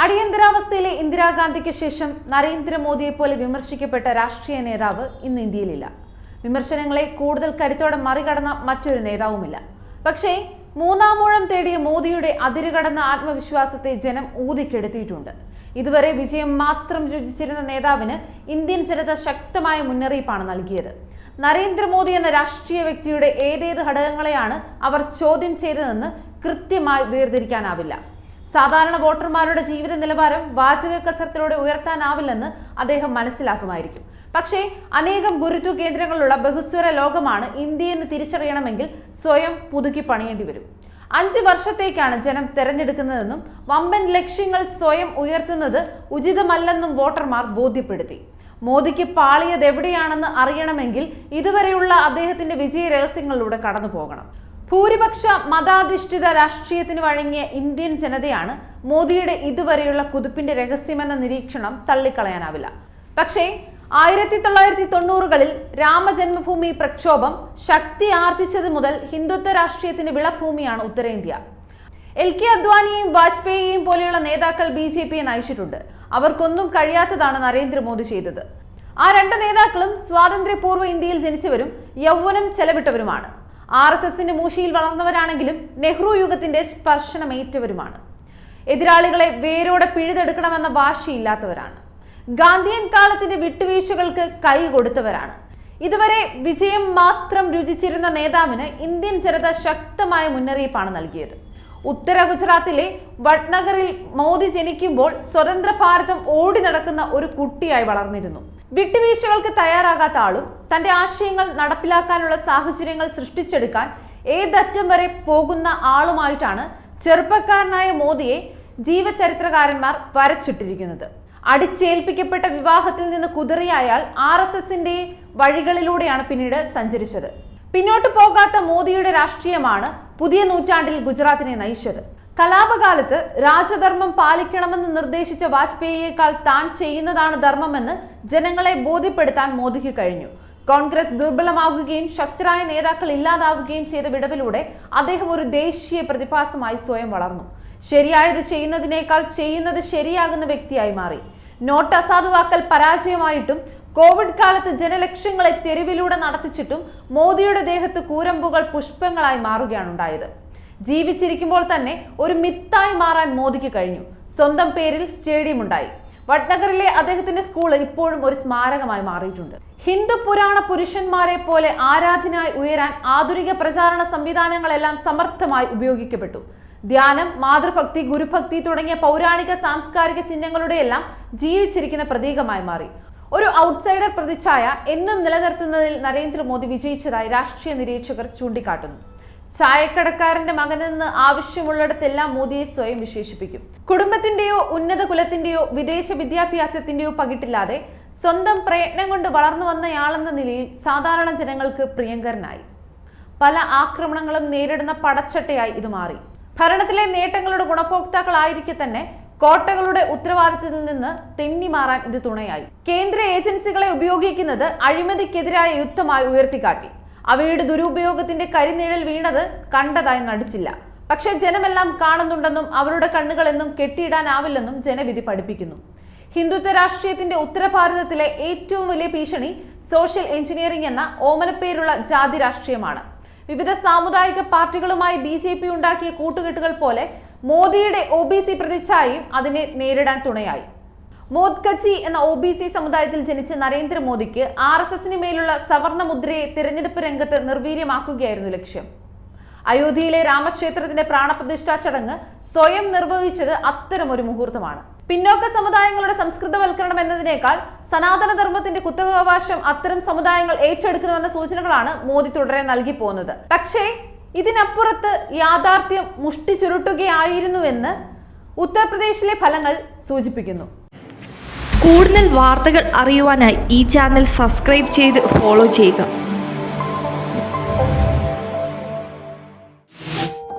അടിയന്തരാവസ്ഥയിലെ ഇന്ദിരാഗാന്ധിക്ക് ശേഷം നരേന്ദ്രമോദിയെ പോലെ വിമർശിക്കപ്പെട്ട രാഷ്ട്രീയ നേതാവ് ഇന്ന് ഇന്ത്യയിലില്ല. വിമർശനങ്ങളെ കൂടുതൽ കരുത്തോടെ മറികടന്ന മറ്റൊരു നേതാവുമില്ല. പക്ഷേ മൂന്നാമൂഴം തേടിയ മോദിയുടെ അതിരുകടന്ന ആത്മവിശ്വാസത്തെ ജനം ഊതിക്കെടുത്തിയിട്ടുണ്ട്. ഇതുവരെ വിജയം മാത്രം രുചിച്ചിരുന്ന നേതാവിന് ഇന്ത്യൻ ജനത ശക്തമായ മുന്നറിയിപ്പാണ് നൽകിയത്. നരേന്ദ്രമോദി എന്ന രാഷ്ട്രീയ വ്യക്തിയുടെ ഏതേത് ഘടകങ്ങളെയാണ് അവർ ചോദ്യം ചെയ്തതെന്ന് കൃത്യമായി വേർതിരിക്കാനാവില്ല. സാധാരണ വോട്ടർമാരുടെ ജീവിത നിലവാരം വാചക കസരത്തിലൂടെ ഉയർത്താനാവില്ലെന്ന് അദ്ദേഹം മനസ്സിലാക്കുമായിരിക്കും. പക്ഷേ അനേകം ഗുരുത്വ കേന്ദ്രങ്ങളുള്ള ബഹുസ്വര ലോകമാണ് ഇന്ത്യയെന്ന് തിരിച്ചറിയണമെങ്കിൽ സ്വയം പുതുക്കി പണിയേണ്ടി വരും. അഞ്ച് വർഷത്തേക്കാണ് ജനം തെരഞ്ഞെടുക്കുന്നതെന്നും വമ്പൻ ലക്ഷ്യങ്ങൾ സ്വയം ഉയർത്തുന്നത് ഉചിതമല്ലെന്നും വോട്ടർമാർ ബോധ്യപ്പെടുത്തി. മോദിക്ക് പാളിയത് എവിടെയാണെന്ന് അറിയണമെങ്കിൽ ഇതുവരെയുള്ള അദ്ദേഹത്തിന്റെ വിജയ രഹസ്യങ്ങളിലൂടെ കടന്നു പോകണം ഭൂരിപക്ഷ മതാധിഷ്ഠിത രാഷ്ട്രീയത്തിന് വഴങ്ങിയ ഇന്ത്യൻ ജനതയാണ് മോദിയുടെ ഇതുവരെയുള്ള കുതിപ്പിന്റെ രഹസ്യമെന്ന നിരീക്ഷണം തള്ളിക്കളയാനാവില്ല. പക്ഷേ ആയിരത്തി തൊള്ളായിരത്തി തൊണ്ണൂറുകളിൽ രാമജന്മഭൂമി പ്രക്ഷോഭം ശക്തി ആർജിച്ചത് മുതൽ ഹിന്ദുത്വ രാഷ്ട്രീയത്തിന്റെ വിളഭൂമിയാണ് ഉത്തരേന്ത്യ. എൽ കെ അദ്വാനിയെയും വാജ്പേയിയെയും പോലെയുള്ള നേതാക്കൾ ബി ജെ പിയെ നയിച്ചിട്ടുണ്ട്. അവർക്കൊന്നും കഴിയാത്തതാണ് നരേന്ദ്രമോദി ചെയ്തത്. ആ രണ്ട് നേതാക്കളും സ്വാതന്ത്ര്യപൂർവ ഇന്ത്യയിൽ ജനിച്ചവരും യൗവനം ചെലവിട്ടവരുമാണ്. ആർ എസ് എസിന്റെ മൂശിയിൽ വളർന്നവരാണെങ്കിലും നെഹ്റു യുഗത്തിന്റെ സ്പർശനമേറ്റവരുമാണ്. എതിരാളികളെ വേരോടെ പിഴുതെടുക്കണമെന്ന വാശിയില്ലാത്തവരാണ്. ഗാന്ധിയൻ കാലത്തിന്റെ വിട്ടുവീഴ്ചകൾക്ക് കൈ കൊടുത്തവരാണ്. ഇതുവരെ വിജയം മാത്രം രുചിച്ചിരുന്ന നേതാവിന് ഇന്ത്യൻ ജനത ശക്തമായ മുന്നറിയിപ്പാണ് നൽകിയത്. ഉത്തര ഗുജറാത്തിലെ വഡ്നഗറിൽ മോദി ജനിക്കുമ്പോൾ സ്വതന്ത്ര ഭാരതം ഓടി നടക്കുന്ന ഒരു കുട്ടിയായി വളർന്നിരുന്നു. വിട്ടുവീഴ്ചകൾക്ക് തയ്യാറാകാത്ത ആളും തന്റെ ആശയങ്ങൾ നടപ്പിലാക്കാനുള്ള സാഹചര്യങ്ങൾ സൃഷ്ടിച്ചെടുക്കാൻ ഏതറ്റം വരെ പോകുന്ന ആളുമായിട്ടാണ് ചെറുപ്പക്കാരനായ മോദിയെ ജീവചരിത്രകാരന്മാർ വരച്ചിട്ടിരിക്കുന്നത്. അടിച്ചേൽപ്പിക്കപ്പെട്ട വിവാഹത്തിൽ നിന്ന് കുതിറിയ അയാൾ ആർ എസ് എസിന്റെ വഴികളിലൂടെയാണ് പിന്നീട് സഞ്ചരിച്ചത്. പിന്നോട്ട് പോകാത്ത മോദിയുടെ രാഷ്ട്രീയമാണ് പുതിയ നൂറ്റാണ്ടിൽ ഗുജറാത്തിനെ നയിച്ചത്. കലാപകാലത്ത് രാജധർമ്മം പാലിക്കണമെന്ന് നിർദ്ദേശിച്ച വാജ്പേയിയേക്കാൾ താൻ ചെയ്യുന്നതാണ് ധർമ്മമെന്ന് ജനങ്ങളെ ബോധ്യപ്പെടുത്താൻ മോദിക്ക് കഴിഞ്ഞു. കോൺഗ്രസ് ദുർബലമാകുകയും ശക്തരായ നേതാക്കൾ ഇല്ലാതാവുകയും ചെയ്ത വിടവിലൂടെ അദ്ദേഹം ഒരു ദേശീയ പ്രതിഭാസമായി സ്വയം വളർന്നു. ശരിയായത് ചെയ്യുന്നതിനേക്കാൾ ചെയ്യുന്നത് ശരിയാകുന്ന വ്യക്തിയായി മാറി. നോട്ട് അസാധുവാക്കൽ പരാജയമായിട്ടും കോവിഡ് കാലത്ത് ജനലക്ഷങ്ങളെ തെരുവിലൂടെ നടത്തിച്ചിട്ടും മോദിയുടെ ദേഹത്ത് കൂരമ്പുകൾ പുഷ്പങ്ങളായി മാറുകയാണ് ഉണ്ടായത്. ജീവിച്ചിരിക്കുമ്പോൾ തന്നെ ഒരു മിത്തായി മാറാൻ മോദിക്ക് കഴിഞ്ഞു. സ്വന്തം പേരിൽ സ്റ്റേഡിയം ഉണ്ടായി. വട്നഗറിലെ അദ്ദേഹത്തിന്റെ സ്കൂൾ ഇപ്പോഴും ഒരു സ്മാരകമായി മാറിയിട്ടുണ്ട്. ഹിന്ദു പുരാണ പുരുഷന്മാരെ പോലെ ആരാധനായി ഉയരാൻ ആധുനിക പ്രചാരണ സംവിധാനങ്ങളെല്ലാം സമർത്ഥമായി ഉപയോഗിക്കപ്പെട്ടു. ധ്യാനം മാതൃഭക്തി ഗുരുഭക്തി തുടങ്ങിയ പൗരാണിക സാംസ്കാരിക ചിഹ്നങ്ങളുടെയെല്ലാം ജീവിച്ചിരിക്കുന്ന പ്രതീകമായി മാറി. ഒരു ഔട്ട്സൈഡർ പ്രതിച്ഛായ എന്നും നിലനിർത്തുന്നതിൽ നരേന്ദ്രമോദി വിജയിച്ചതായി രാഷ്ട്രീയ നിരീക്ഷകർ ചൂണ്ടിക്കാട്ടുന്നു. ചായക്കടക്കാരന്റെ മകനെന്ന് ആവശ്യമുള്ളിടത്തെല്ലാം മോദിയെ സ്വയം വിശേഷിപ്പിക്കും. കുടുംബത്തിന്റെയോ ഉന്നത കുലത്തിന്റെയോ വിദേശ വിദ്യാഭ്യാസത്തിന്റെയോ പകിട്ടില്ലാതെ സ്വന്തം പ്രയത്നം കൊണ്ട് വളർന്നു വന്നയാളെന്ന നിലയിൽ സാധാരണ ജനങ്ങൾക്ക് പ്രിയങ്കരനായി. പല ആക്രമണങ്ങളും നേരിടുന്ന പടച്ചട്ടയായി ഇത് മാറി. ഭരണത്തിലെ നേട്ടങ്ങളുടെ ഗുണഭോക്താക്കളായിരിക്കെ തന്നെ കോട്ടകളുടെ ഉത്തരവാദിത്തത്തിൽ നിന്ന് തെന്നി മാറാൻ ഇത് തുണയായി. കേന്ദ്ര ഏജൻസികളെ ഉപയോഗിക്കുന്നത് അഴിമതിക്കെതിരായ യുദ്ധമായി ഉയർത്തിക്കാട്ടി. അവയുടെ ദുരുപയോഗത്തിന്റെ കരിനിഴൽ വീണത് കണ്ടതായി നടിച്ചില്ല. പക്ഷേ ജനമെല്ലാം കാണുന്നുണ്ടെന്നും അവരുടെ കണ്ണുകളെന്നും കെട്ടിയിടാനാവില്ലെന്നും ജനവിധി പഠിപ്പിക്കുന്നു. ഹിന്ദുത്വ രാഷ്ട്രീയത്തിന്റെ ഉത്തരഭാരതത്തിലെ ഏറ്റവും വലിയ ഭീഷണി സോഷ്യൽ എഞ്ചിനീയറിംഗ് എന്ന ഓമനപ്പേരുള്ള ജാതി രാഷ്ട്രീയമാണ്. വിവിധ സാമുദായിക പാർട്ടികളുമായി ബി ജെ പി ഉണ്ടാക്കിയ കൂട്ടുകെട്ടുകൾ പോലെ മോദിയുടെ ഒ ബി സി പ്രതിച്ഛായയും അതിനെ നേരിടാൻ തുണയായി. മോദ്കച്ചി എന്ന ഒ ബി സി സമുദായത്തിൽ ജനിച്ച നരേന്ദ്രമോദിക്ക് ആർ എസ് എസിന് മേലുള്ള സവർണ മുദ്രയെ തിരഞ്ഞെടുപ്പ് രംഗത്ത് നിർവീര്യമാക്കുകയായിരുന്നു ലക്ഷ്യം. അയോധ്യയിലെ രാമക്ഷേത്രത്തിന്റെ പ്രാണപ്രതിഷ്ഠാ ചടങ്ങ് സ്വയം നിർവഹിച്ചത് അത്തരം ഒരു മുഹൂർത്തമാണ്. പിന്നോക്ക സമുദായങ്ങളുടെ സംസ്കൃതവൽക്കരണം എന്നതിനേക്കാൾ സനാതനധർമ്മത്തിന്റെ കുത്തകാവകാശം അത്തരം സമുദായങ്ങൾ ഏറ്റെടുക്കുന്നുവെന്ന സൂചനകളാണ് മോദി തുടരെ നൽകി പോകുന്നത് പക്ഷേ ഇതിനപ്പുറത്ത് യാഥാർത്ഥ്യം മുഷ്ടി ചുരുട്ടുകയായിരുന്നുവെന്ന് ഉത്തർപ്രദേശിലെ ഫലങ്ങൾ സൂചിപ്പിക്കുന്നു. കൂടുതൽ വാർത്തകൾ അറിയുവാനായി ഈ ചാനൽ സബ്സ്ക്രൈബ് ചെയ്ത് ഫോളോ ചെയ്യുക.